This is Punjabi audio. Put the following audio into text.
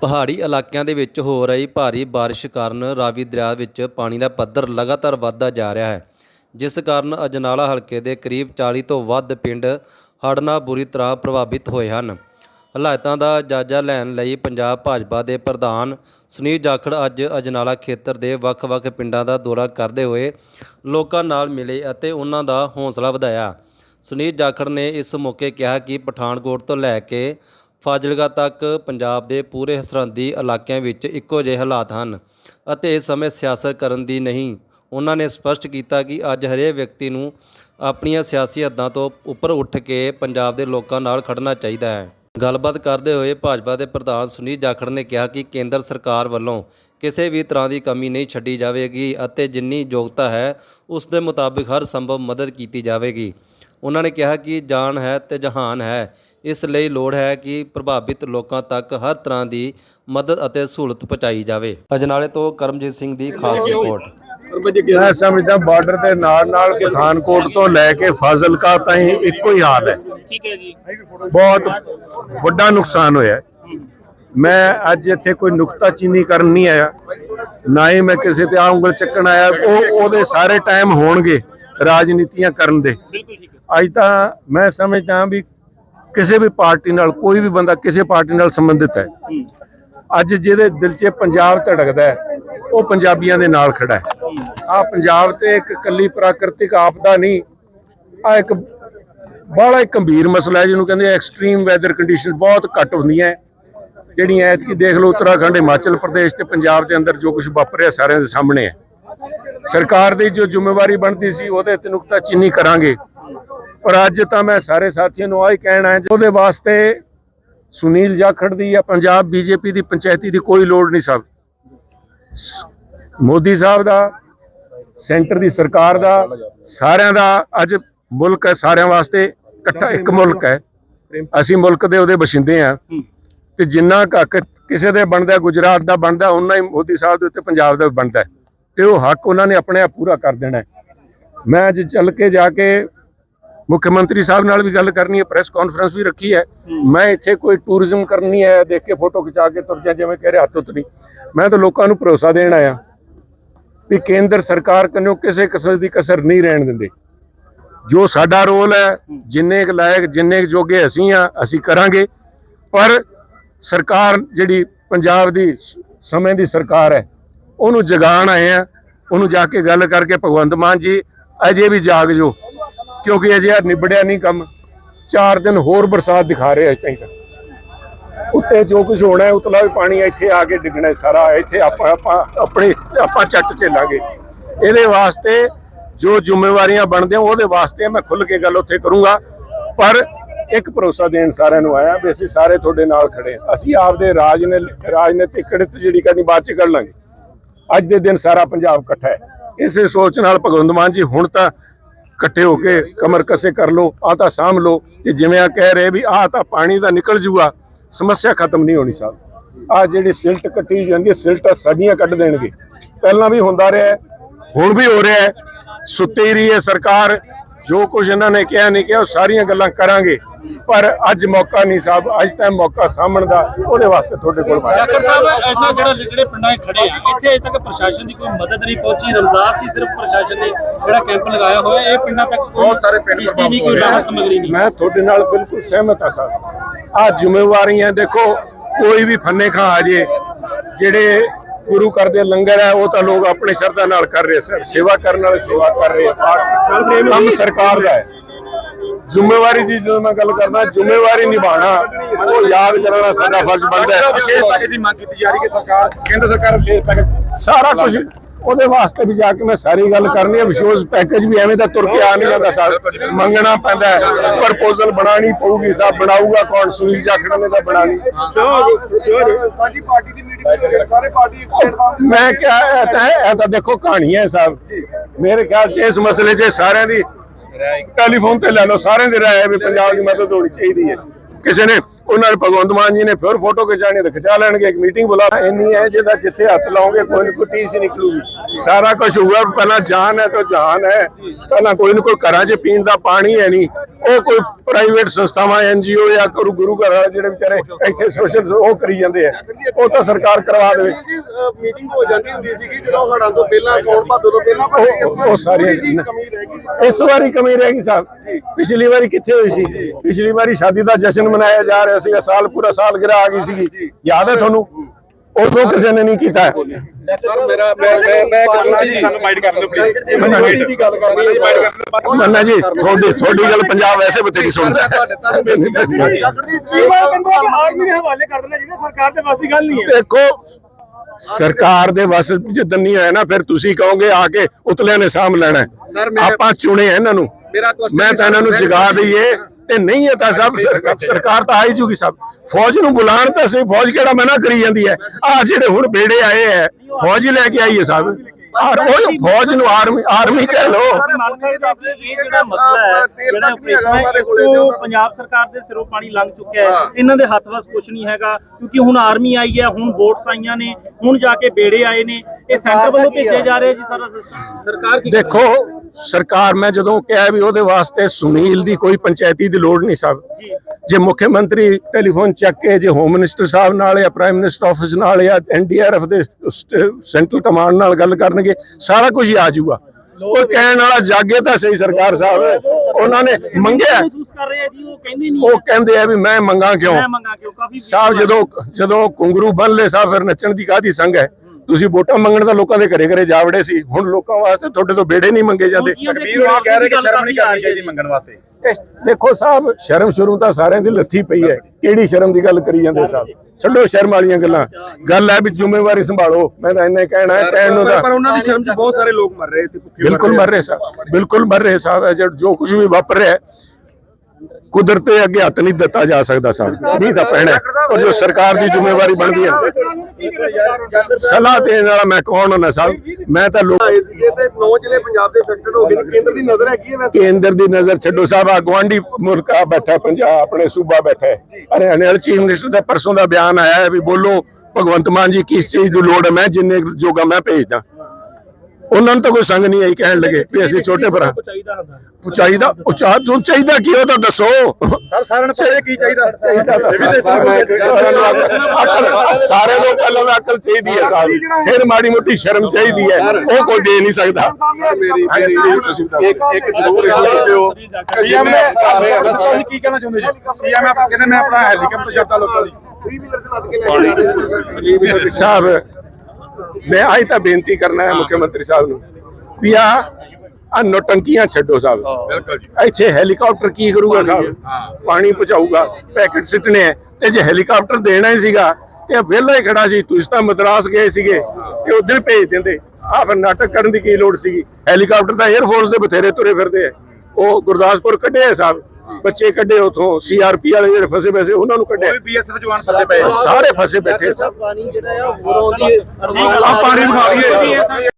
ਪਹਾੜੀ ਇਲਾਕਿਆਂ ਦੇ ਵਿੱਚ ਹੋ ਰਹੀ ਭਾਰੀ ਬਾਰਿਸ਼ ਕਾਰਨ ਰਾਵੀ ਦਰਿਆ ਵਿੱਚ ਪਾਣੀ ਦਾ ਪੱਧਰ ਲਗਾਤਾਰ ਵੱਧਦਾ ਜਾ ਰਿਹਾ ਹੈ, ਜਿਸ ਕਾਰਨ ਅਜਨਾਲਾ ਹਲਕੇ ਦੇ ਕਰੀਬ 40 ਤੋਂ ਵੱਧ ਪਿੰਡ ਹੜ੍ਹ ਨਾਲ ਬੁਰੀ ਤਰ੍ਹਾਂ ਪ੍ਰਭਾਵਿਤ ਹੋਏ ਹਨ। ਹਾਲਾਤਾਂ ਦਾ ਜਾਇਜ਼ਾ ਲੈਣ ਲਈ ਪੰਜਾਬ ਭਾਜਪਾ ਦੇ ਪ੍ਰਧਾਨ ਸੁਨੀਲ ਜਾਖੜ ਅੱਜ ਅਜਨਾਲਾ ਖੇਤਰ ਦੇ ਵੱਖ-ਵੱਖ ਪਿੰਡਾਂ ਦਾ ਦੌਰਾ ਕਰਦੇ ਹੋਏ ਲੋਕਾਂ ਨਾਲ ਮਿਲੇ ਅਤੇ ਉਹਨਾਂ ਦਾ ਹੌਸਲਾ ਵਧਾਇਆ। ਸੁਨੀਲ ਜਾਖੜ ਨੇ ਇਸ ਮੌਕੇ ਕਿਹਾ ਕਿ ਪਠਾਨਕੋਟ ਤੋਂ ਲੈ ਕੇ ਫਾਜ਼ਿਲਕਾ ਤੱਕ ਪੰਜਾਬ ਦੇ ਪੂਰੇ ਸਰਹੰਦੀ ਇਲਾਕਿਆਂ ਵਿੱਚ ਇੱਕੋ ਜਿਹੇ ਹਾਲਾਤ ਹਨ ਅਤੇ ਇਸ ਸਮੇਂ ਸਿਆਸਤ ਕਰਨ ਦੀ ਨਹੀਂ। ਉਹਨਾਂ ਨੇ ਸਪਸ਼ਟ ਕੀਤਾ ਕਿ ਅੱਜ ਹਰੇਕ ਵਿਅਕਤੀ ਨੂੰ ਆਪਣੀਆਂ ਸਿਆਸੀ ਹੱਦਾਂ ਤੋਂ ਉੱਪਰ ਉੱਠ ਕੇ ਪੰਜਾਬ ਦੇ ਲੋਕਾਂ ਨਾਲ ਖੜਨਾ ਚਾਹੀਦਾ ਹੈ। ਗੱਲਬਾਤ ਕਰਦੇ ਹੋਏ ਭਾਜਪਾ ਦੇ ਪ੍ਰਧਾਨ ਸੁਨੀਲ ਜਾਖੜ ਨੇ ਕਿਹਾ ਕਿ ਕੇਂਦਰ ਸਰਕਾਰ ਵੱਲੋਂ ਕਿਸੇ ਵੀ ਤਰ੍ਹਾਂ ਦੀ ਕਮੀ ਨਹੀਂ ਛੱਡੀ ਜਾਵੇਗੀ ਅਤੇ ਜਿੰਨੀ ਯੋਗਤਾ ਹੈ, ਉਸ ਦੇ ਮੁਤਾਬਿਕ ਹਰ ਸੰਭਵ ਮਦਦ ਕੀਤੀ ਜਾਵੇਗੀ। ਉਹਨਾਂ ਨੇ ਕਿਹਾ ਕਿ ਜਾਨ ਹੈ ਤੇ ਜਹਾਨ ਹੈ। ਇਸ ਲਈ ਲੋੜ ਹੈ ਕਿ ਪ੍ਰਭਾਵਿਤ ਲੋਕਾਂ ਤੱਕ ਹਰ ਤਰ੍ਹਾਂ ਦੀ ਮਦਦ ਅਤੇ ਸਹੂਲਤ ਪਹੁੰਚਾਈ ਜਾਵੇ। ਅਜਨਾਲੇ ਤੋਂ ਕਰਮਜੀਤ ਸਿੰਘ ਦੀ ਖਾਸ ਰਿਪੋਰਟ। ਮੈਂ ਸਮਝਦਾ ਬਾਰਡਰ ਦੇ ਨਾਲ ਨਾਲ ਪਠਾਨਕੋਟ ਤੋਂ ਲੈ ਕੇ ਫਾਜ਼ਿਲਕਾ ਤਾਈਂ ਇੱਕੋ ਹੀ ਹਾਲ ਹੈ। ਠੀਕ ਹੈ ਜੀ। ਬਹੁਤ ਵੱਡਾ ਨੁਕਸਾਨ ਹੋਇਆ। ਮੈਂ ਅੱਜ ਇੱਥੇ ਕੋਈ ਨੁਕਤਾਚੀਨੀ ਕਰਨ ਨਹੀਂ ਆਇਆ। ਨਾ ਹੀ ਮੈਂ ਕਿਸੇ ਤੇ ਆ ਉਂਗਲ ਚੱਕਣ ਆਇਆ। ਉਹ ਉਹਦੇ ਸਾਰੇ ਟਾਈਮ ਹੋਣਗੇ ਰਾਜਨੀਤੀਆਂ ਕਰਨ ਦੇ। ਅੱਜ ਤਾਂ ਮੈਂ ਸਮਝਦਾ ਵੀ ਕਿਸੇ ਵੀ ਪਾਰਟੀ ਨਾਲ, ਕੋਈ ਵੀ ਬੰਦਾ ਕਿਸੇ ਪਾਰਟੀ ਨਾਲ ਸੰਬੰਧਿਤ ਹੈ। ਅੱਜ ਜਿਹਦੇ ਦਿਲ 'ਚ ਪੰਜਾਬ ਧੜਕਦਾ ਹੈ, ਉਹ ਪੰਜਾਬੀਆਂ ਦੇ ਨਾਲ ਖੜਾ ਹੈ। ਆ ਪੰਜਾਬ ਤੇ ਇੱਕ ਕੱਲੀ ਪ੍ਰਾਕਿਰਤਿਕ ਆਪਦਾ ਨਹੀਂ ਆ ਇੱਕ ਬੜਾ ਹੀ ਗੰਭੀਰ ਮਸਲਾ ਹੈ ਜਿਹਨੂੰ ਕਹਿੰਦੇ ਐਕਸਟ੍ਰੀਮ ਵੈਦਰ ਕੰਡੀਸ਼ਨ ਬਹੁਤ ਘੱਟ ਹੁੰਦੀਆਂ ਹੈ। ਜਿਹੜੀਆਂ ਐਤਕੀ ਦੇਖ ਲਓ ਉੱਤਰਾਖੰਡ, ਹਿਮਾਚਲ ਪ੍ਰਦੇਸ਼ ਤੇ ਪੰਜਾਬ ਦੇ ਅੰਦਰ ਜੋ ਕੁਝ ਵਾਪਰਿਆ ਸਾਰਿਆਂ ਦੇ ਸਾਹਮਣੇ ਹੈ। ਸਰਕਾਰ ਦੀ ਜੋ ਜ਼ਿੰਮੇਵਾਰੀ ਬਣਦੀ ਸੀ, ਉਹਦੇ ਤੇ ਨੁਕਤਾ ਚੀਨੀ ਕਰਾਂਗੇ। ਪਰ ਅੱਜ ਤਾਂ ਮੈਂ ਸਾਰੇ ਸਾਥੀਆਂ ਨੂੰ ਆਹੀ ਕਹਿਣਾ ਹੈ ਉਹਦੇ ਵਾਸਤੇ ਸੁਨੀਲ ਜਾਖੜ ਦੀ ਜਾਂ ਪੰਜਾਬ ਬੀਜੇਪੀ ਦੀ ਪੰਚਾਇਤੀ ਦੀ ਕੋਈ ਲੋੜ ਨਹੀਂ ਸਾਹਿਬ ਸ- ਮੋਦੀ ਸਾਹਿਬ ਦਾ ਸੈਂਟਰ ਦੀ ਸਰਕਾਰ ਦਾ ਸਾਰਿਆਂ ਦਾ ਅੱਜ ਮੁਲਕ ਹੈ ਸਾਰਿਆਂ ਵਾਸਤੇ ਇਕੱਠਾ ਇੱਕ ਮੁਲਕ ਹੈ ਅਸੀਂ ਮੁਲਕ ਦੇ ਉਹਦੇ ਬਸ਼ਿੰਦੇ ਆ ਤੇ ਜਿੰਨਾ ਕੁ ਹੱਕ ਕਿਸੇ ਦੇ ਬਣਦਾ ਗੁਜਰਾਤ ਦਾ ਬਣਦਾ ਉਹਨਾਂ ਹੀ ਮੋਦੀ ਸਾਹਿਬ ਦੇ ਉੱਤੇ ਪੰਜਾਬ ਦਾ ਬਣਦਾ ਹੈ। ਤੇ ਉਹ ਹੱਕ ਉਹਨਾਂ ਨੇ ਆਪਣੇ ਆਪ ਪੂਰਾ ਕਰ ਦੇਣਾ ਹੈ। ਮੈਂ ਅੱਜ ਚੱਲ ਕੇ ਜਾ ਕੇ ਮੁੱਖ ਮੰਤਰੀ ਸਾਹਿਬ ਨਾਲ ਵੀ ਗੱਲ ਕਰਨੀ ਹੈ ਪ੍ਰੈਸ ਕਾਨਫਰੰਸ ਵੀ ਰੱਖੀ ਹੈ। ਮੈਂ ਇੱਥੇ ਕੋਈ ਟੂਰਿਜ਼ਮ ਕਰਨੀ ਹੈ ਦੇਖ ਕੇ ਫੋਟੋ ਖਿਚਾ ਕੇ ਤੁਰ ਜਾ ਜਿਵੇਂ ਕਹਿ ਰਿਹਾ ਹੱਥ ਉਤਰੀ। ਮੈਂ ਤਾਂ ਲੋਕਾਂ ਨੂੰ ਭਰੋਸਾ ਦੇਣ ਆਇਆ ਵੀ ਕੇਂਦਰ ਸਰਕਾਰ ਕੰਨੋਂ ਕਿਸੇ ਕਿਸਮ ਦੀ ਕਸਰ ਨਹੀਂ ਰਹਿਣ ਦਿੰਦੇ। ਜੋ ਸਾਡਾ ਰੋਲ ਹੈ ਜਿੰਨੇ ਕੁ ਲਾਇਕ ਜਿੰਨੇ ਕੁ ਜੋਗੇ ਅਸੀਂ ਆ ਅਸੀਂ ਕਰਾਂਗੇ। ਪਰ ਸਰਕਾਰ ਜਿਹੜੀ ਪੰਜਾਬ ਦੀ ਸਮੇਂ ਦੀ ਸਰਕਾਰ ਹੈ ਉਹਨੂੰ ਜਗਾਣ ਆਏ ਆ ਉਹਨੂੰ ਜਾ ਕੇ ਗੱਲ ਕਰਕੇ ਭਗਵੰਤ ਮਾਨ ਜੀ ਅਜੇ ਵੀ ਜਾਗ ਜੋ। ਕਿਉਂਕਿ ਅਜੇ ਨਿਬੜਿਆ ਨਹੀਂ ਕੰਮ। ਚਾਰ ਦਿਨ ਹੋਰ ਬਰਸਾਤ ਦਿਖਾ ਰਹੇ ਅਜੇ ਤਾਈਂ ਉੱਤੇ ਜੋ ਕੁਝ ਹੋਣਾ ਹੈ, ਉਤਲਾ ਵੀ ਪਾਣੀ ਇੱਥੇ ਆ ਕੇ ਡਿੱਗਣਾ ਸਾਰਾ। ਇੱਥੇ ਆਪਾਂ ਆਪਾਂ ਆਪਣੇ ਆਪਾਂ ਚੱਟ ਝੇਲਾਂਗੇ। ਇਹਦੇ ਵਾਸਤੇ ਜੋ ਜ਼ਿੰਮੇਵਾਰੀਆਂ ਬਣਦੀਆਂ ਉਹਦੇ ਵਾਸਤੇ ਮੈਂ ਖੁੱਲ ਕੇ ਗੱਲ ਉੱਥੇ ਕਰੂੰਗਾ। ਪਰ ਇੱਕ ਭਰੋਸਾ ਦੇਣ ਸਾਰਿਆਂ ਨੂੰ ਆਇਆ ਵੀ ਅਸੀਂ ਸਾਰੇ ਤੁਹਾਡੇ ਨਾਲ ਖੜੇ ਅਸੀਂ ਆਪਦੇ ਰਾਜ ਨੇ ਰਾਜਨੀਤਿਕ ਕੜਿਤ ਜਿਹੜੀ ਕਰਨੀ, ਬਾਅਦ ਚ ਕਰ ਲਾਂਗੇ। ਅੱਜ ਦੇ ਦਿਨ ਸਾਰਾ ਪੰਜਾਬ ਇਕੱਠਾ ਹੈ। ਇਸੇ ਸੋਚ ਨਾਲ ਭਗਵੰਤ ਮਾਨ ਜੀ ਹੁਣ ਤਾਂ ਇਕੱਠੇ ਹੋ ਕੇ ਕਮਰ ਕਸੇ ਕਰ ਲੋ ਆ ਤਾਂ ਸਾਂਭ ਲੋ ਕਿ ਜਿਵੇਂ ਆ ਕਹਿ ਰਹੇ ਵੀ ਆ ਤਾਂ ਪਾਣੀ ਦਾ ਨਿਕਲ ਜੂਗਾ, ਸਮੱਸਿਆ ਖਤਮ ਨਹੀਂ ਹੋਣੀ ਸਾਹਿਬ। ਆ ਜਿਹੜੀ ਸਿਲਟ ਕੱਟੀ ਜਾਂਦੀ ਹੈ, ਸਿਲਟਾਂ ਸਦੀਆਂ ਕੱਢ ਦੇਣਗੇ। ਪਹਿਲਾਂ ਵੀ ਹੁੰਦਾ ਰਿਹਾ ਹੁਣ ਵੀ ਹੋ ਰਿਹਾ ਸੁੱਤੀ ਰਹੀ ਹੈ ਸਰਕਾਰ, ਜੋ ਕੁਝ ਇਹਨਾਂ ਨੇ ਕਿਹਾ ਨਹੀਂ ਕਿਹਾ, ਉਹ ਸਾਰੀਆਂ ਗੱਲਾਂ ਕਰਾਂਗੇ। ਪਰ ਅੱਜ ਮੌਕਾ ਨਹੀਂ ਸਾਹਿਬ ਅੱਜ ਤਾਂ ਮੌਕਾ ਸਾਹਮਣ ਦਾ ਉਹਦੇ ਵਾਸਤੇ ਤੁਹਾਡੇ ਕੋਲ ਆਇਆ। ਡਾਕਟਰ ਸਾਹਿਬ ਐਸਾ ਜਿਹੜਾ ਜਿਹੜੇ ਪਿੰਡਾਂ 'ਚ ਖੜੇ ਆ ਇੱਥੇ ਅਜੇ ਤੱਕ ਪ੍ਰਸ਼ਾਸਨ ਦੀ ਕੋਈ ਮਦਦ ਨਹੀਂ ਪਹੁੰਚੀ ਰਮਦਾਸ ਹੀ ਸਿਰਫ ਪ੍ਰਸ਼ਾਸਨ ਨੇ ਜਿਹੜਾ ਕੈਂਪ ਲਗਾਇਆ ਹੋਇਆ ਇਹ ਪਿੰਡਾਂ ਤੱਕ ਬਹੁਤ ਸਾਰੇ ਪਿੰਡ ਨਹੀਂ ਕੋਈ ਰਾਹਤ ਸਮਗਰੀ ਨਹੀਂ। ਮੈਂ ਤੁਹਾਡੇ ਨਾਲ ਬਿਲਕੁਲ ਸਹਿਮਤ ਹਾਂ ਸਾਹਿਬ। ਆ ਜ਼ਿੰਮੇਵਾਰੀਆਂ ਦੇਖੋ ਕੋਈ ਵੀ ਫੰਨੇ ਖਾਂ ਆ ਜੇ ਜਿਹੜੇ ਗੁਰੂ ਘਰ ਦੇ ਲੰਗਰ ਹੈ ਉਹ ਤਾਂ ਲੋਕ ਆਪਣੀ ਸ਼ਰਧਾ ਨਾਲ ਕਰ ਰਹੇ ਸਰ। ਸੇਵਾ ਕਰਨ ਵਾਲੇ ਸੇਵਾ ਕਰ ਰਹੇ ਆ। ਕੰਮ ਸਰਕਾਰ ਦਾ ਹੈ। ਜ਼ਿੰਮੇਵਾਰੀ ਦੀ ਜਦੋਂ ਮੈਂ ਗੱਲ ਕਰਦਾ ਜ਼ਿੰਮੇਵਾਰੀ ਨਿਭਾਉਣਾ ਉਹ ਯਾਦ ਕਰਨਾ ਸਾਡਾ ਫਰਜ਼ ਬਣਦਾ ਹੈ। ਵਿਸ਼ੇਸ਼ ਪੈਕੇਜ ਦੀ ਮੰਗ ਕੀਤੀ ਜਾ ਰਹੀ ਹੈ ਕਿ ਸਰਕਾਰ ਕੇਂਦਰ ਸਰਕਾਰ ਵਿਸ਼ੇਸ਼ ਪੈਕੇਜ ਸਾਰਾ ਕੁਝ ਉਹਦੇ ਵਾਸਤੇ ਵੀ ਜਾ ਕੇ ਮੈਂ ਸਾਰੀ ਗੱਲ ਕਰਨੀ ਹੈ ਵਿਸ਼ੇਸ਼ ਪੈਕੇਜ ਵੀ ਐਵੇਂ ਤਾਂ ਤੁਰ ਕੇ ਆ ਨਹੀਂ ਜਾਂਦਾ ਸਾਹਿਬ ਮੰਗਣਾ ਪੈਂਦਾ ਪ੍ਰਪੋਜ਼ਲ ਬਣਾਣੀ ਪਊਗੀ ਸਾਹਿਬ ਬਣਾਊਗਾ ਕੌਣ ਸੁਨੀਲ ਜਾਖੜ ਨੇ ਤਾਂ ਬਣਾਣੀ ਸਾਡੀ ਪਾਰਟੀ ਦੀ ਮੀਟਿੰਗ ਸਾਰੇ ਪਾਰਟੀ ਮੈਂ ਕਿਹਾ ਇਹ ਤਾਂ ਇਹ ਤਾਂ ਦੇਖੋ ਕਹਾਣੀਆਂ ਹੈ ਸਾਹਿਬ ਮੇਰੇ ਖਿਆਲ 'ਚ ਇਸ ਮਸਲੇ 'ਚ ਸਾਰਿਆਂ ਦੀ ਟੈਲੀਫੋਨ ਤੇ ਲੈ ਲਓ, ਸਾਰਿਆਂ ਦੀ ਰਾਏ ਹੈ ਵੀ ਪੰਜਾਬ ਦੀ ਮਦਦ ਹੋਣੀ ਚਾਹੀਦੀ ਹੈ। ਕਿਸੇ ਨੇ ਉਹਨਾਂ ਨੇ ਭਗਵੰਤ ਮਾਨ ਜੀ ਨੇ ਫਿਰ ਫੋਟੋ ਖਿਚਾਣੀ ਤਾਂ ਖਿਚਾ ਲੈਣਗੇ ਇੱਕ ਮੀਟਿੰਗ ਬੁਲਾ ਇੰਨੀ ਹੈ ਜਿਹਦਾ ਜਿੱਥੇ ਹੱਥ ਲਾਓਗੇ ਕੋਈ ਨਾ ਕੋਈ ਟੀਸ ਨਿਕਲੂਗੀ। ਸਾਰਾ ਕੁਝ ਹੋਊਗਾ ਪਹਿਲਾਂ ਜਾਨ ਹੈ ਤਾਂ ਜਹਾਨ ਹੈ। ਪਹਿਲਾਂ ਕੋਈ ਨਾ ਕੋਈ ਘਰਾਂ 'ਚ ਪੀਣ ਦਾ ਪਾਣੀ ਹੈ ਨਹੀਂ ਉਹ ਕੋਈ ਪ੍ਰਾਈਵੇਟ ਸੰਸਥਾਵਾਂ ਐਨਜੀਓ ਜਾਂ ਕਰੂ ਗੁਰੂ ਘਰ ਵਾਲੇ ਜਿਹੜੇ ਵਿਚਾਰੇ ਇੱਥੇ ਸੋਸ਼ਲ ਉਹ ਕਰੀ ਜਾਂਦੇ ਆ। ਉਹ ਤਾਂ ਸਰਕਾਰ ਕਰਵਾ ਦੇਵੇ। ਮੀਟਿੰਗ ਹੋ ਜਾਂਦੀ ਹੁੰਦੀ ਸੀਗੀ ਜਦੋਂ ਹੜਾਂ ਤੋਂ ਪਹਿਲਾਂ ਸੌਣ ਭਾਦੋ ਤੋਂ ਪਹਿਲਾਂ ਪਰ ਇਸ ਉਹ- ਜਿਹੀ ਕਮੀ ਰਹਿ ਗਈ। ਇਸ ਵਾਰੀ ਕਮੀ ਰਹਿ ਗਈ ਸਾਹਿਬ ਪਿਛਲੀ ਵਾਰੀ ਕਿੱਥੇ ਹੋਈ ਸੀ? ਪਿਛਲੀ ਵਾਰੀ ਸ਼ਾਦੀ ਦਾ ਜਸ਼ਨ ਮਨਾਇਆ ਜਾ ਰਿਹਾ ਸੀਗਾ ਸਾਲ ਪੂਰਾ ਸਾਲ ਗਿਰਾ ਆ ਗਈ ਸੀਗੀ। ਯਾਦ ਹੈ ਤੁਹਾਨੂੰ? ਉਦੋਂ ਕਿਸੇ ਨੇ ਨਹੀਂ ਕੀਤਾ। ਹੈ। ਸਰ ਮੇਰਾ ਮੈਂ ਮੈਂ ਮੈਂ ਕਚੂਰੀ ਜੀ ਸਾਨੂੰ ਮਾਈਂਡ ਕਰ ਲਓ ਪਲੀਜ਼ ਮੰਨਾ ਜੀ। ਦੀ ਗੱਲ ਕਰਨੀ ਹੈ। ਮਾਈਂਡ ਕਰ ਦਿਓ। ਮੰਨਾ ਜੀ ਤੁਹਾਡੀ ਤੁਹਾਡੀ ਗੱਲ ਪੰਜਾਬ ਵੈਸੇ ਬਥੇਰੀ ਸੁਣਦਾ। ਹੈ ਆਰਮੀ ਦੇ ਹਵਾਲੇ ਕਰ ਦੇਣਾ ਜਿਹਦੇ ਸਰਕਾਰ ਦੇ ਵਾਸੀ ਗੱਲ ਨਹੀਂ ਹੈ। ਦੇਖੋ ਸਰਕਾਰ ਦੇ ਵਸ ਜਿੱਦਣ ਨਹੀਂ ਹੋਇਆ ਨਾ ਫਿਰ ਤੁਸੀਂ ਕਹੋਗੇ ਆ ਕੇ ਉਤਲਿਆਂ ਨੇ ਸਾਂਭ ਲੈਣਾ ਆਪਾਂ ਚੁਣੇ ਆ ਇਹਨਾਂ ਨੂੰ। ਮੈਂ ਤਾਂ ਇਹਨਾਂ ਨੂੰ ਜਗਾ ਦਈਏ ਤੇ ਨਹੀਂ ਹੈ ਤਾਂ ਸਭ ਸਰਕਾਰ ਤਾਂ ਆਈ ਜੂਗੀ ਸਭ। ਫੌਜ ਨੂੰ ਬੁਲਾਣ ਤਾਂ ਸਹੀ ਫੌਜ ਕਿਹੜਾ ਮਨਾ ਕਰੀ ਜਾਂਦੀ ਹੈ। ਆ ਜਿਹੜੇ ਹੁਣ ਬੇੜੇ ਆਏ ਹੈ ਫੌਜ ਲੈ ਕੇ ਆਈ ਹੈ ਸਭ। ਆਰ ਉਹ ਫੌਜ ਨੂੰ ਆਰਮੀ ਆਰਮੀ ਕਹਿ ਲੋ ਮੰਨ ਸਕਦੇ ਹਾਂ ਕਿ ਇਹ ਜਿਹੜਾ ਮਸਲਾ ਹੈ ਜਿਹੜਾ ਆਪਰੇਸ਼ਨ ਹੈ ਇਸ ਕੋਲੇ ਤੇ ਪੰਜਾਬ ਸਰਕਾਰ ਦੇ ਸਿਰੋਂ ਪਾਣੀ ਲੰਘ ਚੁੱਕਿਆ ਹੈ। ਇਹਨਾਂ ਦੇ ਹੱਥ ਵਸ ਕੁਝ ਨਹੀਂ ਹੈਗਾ ਕਿਉਂਕਿ ਹੁਣ ਆਰਮੀ ਆਈ ਹੈ ਹੁਣ ਬੋਟਸ ਆਈਆਂ ਨੇ ਹੁਣ ਜਾ ਕੇ ਬੇੜੇ ਆਏ ਨੇ। ਇਹ ਸੈਂਟਰ ਵੱਲੋਂ ਭੇਜਿਆ ਜਾ ਰਿਹਾ ਜੀ ਸਾਰਾ ਸਿਸਟਮ ਸਰਕਾਰ ਕੀ ਦੇਖੋ ਸਰਕਾਰ ਮੈਂ ਜਦੋਂ ਕਿਹਾ ਵੀ ਉਹਦੇ ਵਾਸਤੇ ਸੁਨੀਲ ਦੀ ਕੋਈ ਪੰਚਾਇਤੀ ਦੀ ਲੋੜ ਨਹੀਂ ਸਭ ਜੇ ਮੁੱਖ ਮੰਤਰੀ ਟੈਲੀਫੋਨ ਚੱਕ ਕੇ ਜੇ ਹੋਮ ਮਿਨਿਸਟਰ ਸਾਹਿਬ ਨਾਲ ਜਾਂ ਪ੍ਰਾਈਮ ਮਿਨਿਸਟਰ ਆਫਿਸ ਨਾਲ ਜਾਂ ਐਨਡੀਆਰਐਫ ਦੇ ਸੈਂਟਰਲ ਕਮਾਂਡ ਨਾਲ ਗੱਲ ਕਰਨਗੇ ਸਾਰਾ ਕੁਝ ਆ ਜਾਊਗਾ। ਕੋਈ ਕਹਿਣ ਵਾਲਾ ਜਾਗੇ ਤਾਂ ਸਹੀ ਸਰਕਾਰ ਸਾਹਿਬ ਉਹਨਾਂ ਨੇ ਮੰਗਿਆ। ਮਹਿਸੂਸ ਕਰ ਰਹੇ ਆ ਜੀ ਉਹ ਕਹਿੰਦੇ ਨਹੀਂ ਉਹ ਕਹਿੰਦੇ ਆ ਵੀ ਮੈਂ ਮੰਗਾ ਕਿਉਂ? ਮੈਂ ਮੰਗਾ ਕਿਉਂ? ਕਾਫੀ ਸਾਹਿਬ ਜਦੋਂ ਜਦੋਂ ਕੁੰਗਰੂ ਬੰਨ ਲੈ ਸਾਹਿਬ ਫਿਰ ਨੱਚਣ ਦੀ ਕਾਹਦੀ ਸੰਗ ਹੈ? ਤੁਸੀਂ ਵੋਟਾਂ ਮੰਗਣ ਤਾਂ ਲੋਕਾਂ ਦੇ ਘਰੇ ਘਰੇ ਜਾ ਵੜੇ ਸੀ। ਹੁਣ ਲੋਕਾਂ ਵਾਸਤੇ ਤੁਹਾਡੇ ਤੋਂ ਬੇੜੇ ਨਹੀਂ ਮੰਗੇ ਜਾਂਦੇ। ਵੀਰ ਉਹ ਕਹਿ ਰਹੇ ਕਿ ਸ਼ਰਮ ਨਹੀਂ ਕਰਨੀ ਚਾਹੀਦੀ ਮੰਗਣ ਵਾਸਤੇ। ਦੇਖੋ ਸਾਹਿਬ ਸ਼ਰਮ ਸ਼ੁਰੂ ਤਾਂ ਸਾਰਿਆਂ ਦੀ ਲੱਥੀ ਪਈ ਹੈ। ਕਿਹੜੀ ਸ਼ਰਮ ਦੀ ਗੱਲ ਕਰੀ ਜਾਂਦੇ ਸਾਹਿਬ? ਛੱਡੋ ਸ਼ਰਮ ਵਾਲੀਆਂ ਗੱਲਾਂ। ਗੱਲ ਹੈ ਵੀ ਜ਼ਿੰਮੇਵਾਰੀ ਸੰਭਾਲੋ। ਮੈਂ ਤਾਂ ਇੰਨਾ ਕਹਿਣਾ ਹੈ ਕਹਿਣ ਨੂੰ ਤਾਂ ਪਰ ਉਹਨਾਂ ਦੀ ਸ਼ਰਮ 'ਚ ਬਹੁਤ ਸਾਰੇ ਲੋਕ ਮਰ ਰਹੇ ਤੇ ਭੁੱਖੇ ਬਿਲਕੁਲ ਮਰ ਰਹੇ ਸਾਹਿਬ। ਬਿਲਕੁਲ ਮਰ ਰਹੇ ਸਾਹਿਬ। ਜੋ- ਜੋ ਕੁਝ ਵੀ ਵਾਪਰ ਰਿਹਾ ਹੈ ਕੁਦਰਤ ਦੇ ਅੱਗੇ ਹੱਥ ਨਹੀਂ ਦਿੱਤਾ ਜਾ ਸਕਦਾ ਸਾਹਿਬ ਨਹੀਂ ਤਾਂ ਹੈ। ਔਰ ਜੋ ਸਰਕਾਰ ਦੀ ਜ਼ਿੰਮੇਵਾਰੀ ਬਣਦੀ ਹੈ ਸਲਾਹ ਦੇਣ ਵਾਲਾ ਮੈਂ ਕੌਣ ਹਾਂ ਸਾਹਿਬ ਮੈਂ ਤਾਂ ਲੋਕ ਆਏ ਸੀਗੇ ਤੇ ਨੌ ਜ਼ਿਲ੍ਹੇ ਪੰਜਾਬ ਦੇ ਅਫੈਕਟਡ ਹੋ ਗਏ ਨੇ। ਕੇਂਦਰ ਦੀ ਨਜ਼ਰ ਹੈਗੀ ਹੈ ਵੈਸੇ? ਕੇਂਦਰ ਦੀ ਨਜ਼ਰ ਛੱਡੋ ਸਾਹਿਬ ਆ ਗਵਾਂਢੀ ਮੁਲਕ ਬੈਠਾ ਪੰਜਾਬ ਆਪਣੇ ਸੂਬਾ ਬੈਠਾ ਹਰਿਆਣੇ ਵਾਲੇ ਚੀਫ ਮਿਨਿਸਟਰ ਦਾ ਪਰਸੋਂ ਦਾ ਬਿਆਨ ਆਇਆ ਹੈ ਵੀ ਬੋਲੋ ਭਗਵੰਤ ਮਾਨ ਜੀ ਕਿਸ ਚੀਜ਼ ਦੀ ਲੋੜ ਹੈ? ਮੈਂ ਜਿੰਨੇ ਜੋਗਾ ਮੈਂ ਭੇਜਦਾ। ਉਹਨਾਂ ਨੂੰ ਤਾਂ ਕੋਈ ਸੰਗ ਨਹੀਂ ਆਈ ਕਹਿਣ ਲੱਗੇ ਵੀ ਅਸੀਂ ਛੋਟੇ ਭਰਾ। ਚਾਹੀਦਾ ਹੁੰਦਾ। ਚਾਹੀਦਾ ਉਹ ਚਾਹ ਤੂੰ ਚਾਹੀਦਾ ਕੀ ਉਹ ਤਾਂ ਦੱਸੋ। ਸਰ ਸਾਰਿਆਂ ਨੂੰ ਪਤਾ ਕੀ ਚਾਹੀਦਾ। ਚਾਹੀਦਾ ਤਾਂ ਸਾਰਿਆਂ ਨੂੰ। ਅਕਲ- ਚਾਹੀਦੀ ਹੈ। ਸਾਹਿਬ ਫਿਰ ਮਾੜੀ ਮੋਟੀ ਸ਼ਰਮ ਚਾਹੀਦੀ ਹੈ। ਉਹ ਕੋਈ ਦੇ ਨਹੀਂ ਸਕਦਾ। ਤੁਸੀਂ। ਇੱਕ ਇੱਕ ਜ਼ਰੂਰ ਇਸ ਦਿਓ ਸੀਐਮ ਨੇ ਸਾਰੇ ਅਸੀਂ ਕੀ ਕਹਿਣਾ ਚਾਹੁੰਦੇ ਜੀ? ਸੀਐਮ ਆਪਾਂ ਕਹਿੰਦੇ ਮੈਂ ਆਪਣਾ ਹੈਲੀਕਾਪਟਰ ਛੱਡਦਾ ਲੋਕਾਂ ਦੀ 3 ਵੀਲਰ ਤੇ ਲੱਦ ਕੇ ਲੈ ਸਾਹਿਬ ਮੈਂ ਅੱਜ ਤਾਂ ਬੇਨਤੀ ਕਰਨਾ ਹੈ ਮੁੱਖ ਮੰਤਰੀ ਸਾਹਿਬ ਨੂੰ ਵੀ ਆ ਆ ਨੋਟੰਕੀਆਂ ਛੱਡੋ ਸਾਹਿਬ। ਬਿਲਕੁਲ ਜੀ। ਇੱਥੇ ਹੈਲੀਕਾਪਟਰ ਕੀ ਕਰੂਗਾ ਸਾਹਿਬ? ਪਾਣੀ ਪਹੁੰਚਾਊਗਾ ਪੈਕੇਟ ਸਿੱਟਣੇ ਤੇ ਜੇ ਹੈਲੀਕਾਪਟਰ ਦੇਣਾ ਹੀ ਸੀਗਾ ਤੇ ਵਿਹਲਾ ਹੀ ਖੜਾ ਸੀ ਤੁਸੀਂ ਤਾਂ ਮਦਰਾਸ ਗਏ ਸੀਗੇ ਤੇ ਉਧਰ ਭੇਜ ਦਿੰਦੇ। ਆ ਫਿਰ ਨਾਟਕ ਕਰਨ ਦੀ ਕੀ ਲੋੜ ਸੀਗੀ? ਹੈਲੀਕਾਪਟਰ ਤਾਂ 에ਅਰ ਫੋਰਸ ਦੇ ਬਥੇਰੇ ਤੁਰੇ ਫਿਰਦੇ ਆ। ਉਹ ਗੁਰਦਾਸਪੁਰ ਕੱਢੇ ਆ ਸਾਹਿਬ। ਬੱਚੇ ਕੱਢੇ ਉਥੋਂ ਸੀਆਰਪੀ ਵਾਲੇ ਜਿਹੜੇ ਫਸੇ ਪੈਸੇ ਉਹਨਾਂ ਨੂੰ ਕੱਢਿਆ। ਬੀਐਸਐਫ ਜਵਾਨ ਫਸੇ ਪਏ। ਸਾਰੇ ਫਸੇ ਬੈਠੇ। ਸਭ ਪਾਣੀ ਜਿਹੜਾ ਆ ਹੋਰ ਆਉਂਦੀ ਆ ਪਾਣੀ ਵਿਖਾ ਦਈਏ।